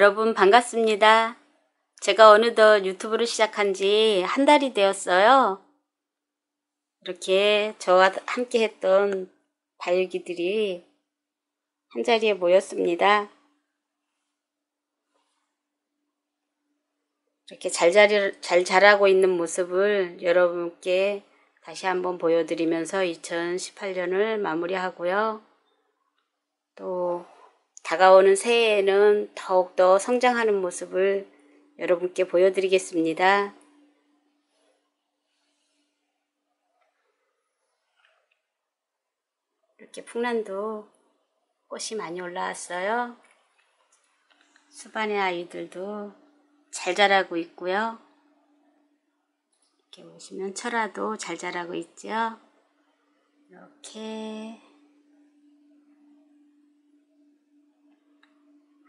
여러분 반갑습니다. 제가 어느덧 유튜브를 시작한 지 한 달이 되었어요. 이렇게 저와 함께 했던 다육이들이 한자리에 모였습니다. 이렇게 잘, 자리, 잘 자라고 있는 모습을 여러분께 다시 한번 보여드리면서 2018년을 마무리하고요. 또 다가오는 새해에는 더욱더 성장하는 모습을 여러분께 보여드리겠습니다. 이렇게 풍란도 꽃이 많이 올라왔어요. 수반의 아이들도 잘 자라고 있고요. 이렇게 보시면 철화도 잘 자라고 있죠. 이렇게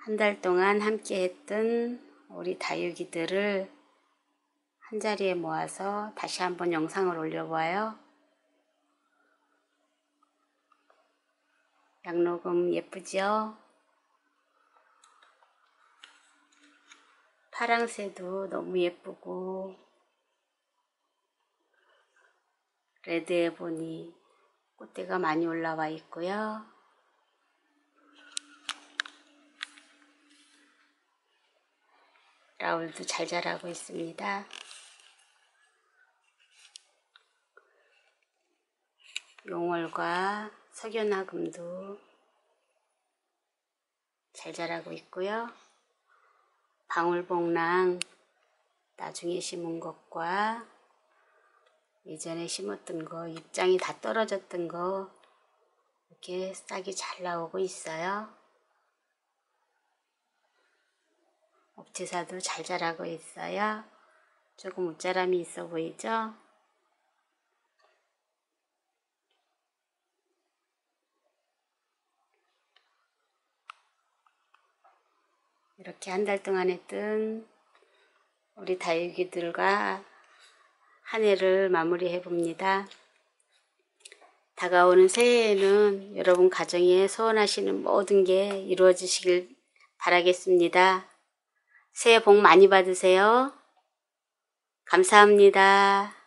한 달 동안 함께 했던 우리 다육이들을 한 자리에 모아서 다시 한번 영상을 올려보아요. 양로금 예쁘죠? 파랑새도 너무 예쁘고 레드에 보니 꽃대가 많이 올라와 있고요. 라울도 잘 자라고 있습니다. 용월과 석연화금도 잘 자라고 있고요. 방울복랑 나중에 심은 것과 예전에 심었던 거 입장이 다 떨어졌던 거 이렇게 싹이 잘 나오고 있어요. 옥지사도 잘 자라고 있어요. 조금 웃자람이 있어 보이죠? 이렇게 한 달 동안 했던 우리 다육이들과 한 해를 마무리해 봅니다. 다가오는 새해에는 여러분 가정에 소원하시는 모든 게 이루어지시길 바라겠습니다. 새해 복 많이 받으세요. 감사합니다.